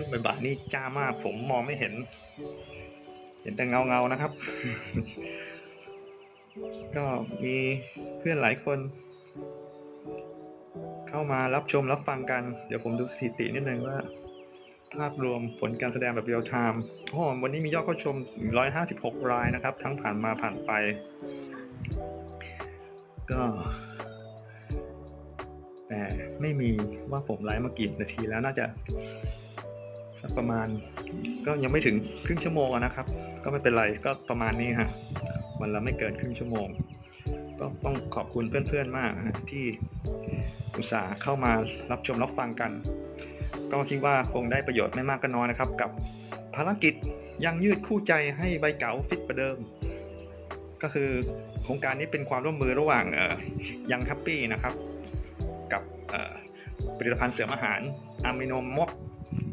ช่วงบ่ายๆนี่จ้ามาก ผมมองไม่เห็น เห็นแต่เงาเงาๆนะครับ ก็มีเพื่อนหลายคน เข้ามารับชมรับฟังกัน เดี๋ยวผมดูสถิตินิดนึงว่า ภาพรวมผลการแสดงแบบเรียลไทม์โอ้วันนี้มียอดเข้าชม 156 รายนะครับ ทั้งผ่านมาผ่านไป ก็แต่ไม่มีว่าผมไลฟ์มากี่นาทีแล้วน่าจะ สักประมาณ ก็ยังไม่ถึงครึ่งชั่วโมงนะครับ ก็ไม่เป็นไรก็ประมาณนี้ฮะวันละไม่เกินครึ่งชั่วโมง ก็ต้องขอบคุณเพื่อนๆมากที่อุตส่าห์เข้ามารับชมรับฟังกัน ก็คิดว่าคงได้ประโยชน์ไม่มากก็น้อยนะครับ กับภารกิจยังยืดคู่ใจให้ใบเก๋าฟิตประเดิม ก็คือโครงการนี้เป็นความร่วมมือระหว่างยังแฮปปี้นะครับ กับผลิตภัณฑ์เสริมอาหารอะมิโนมอก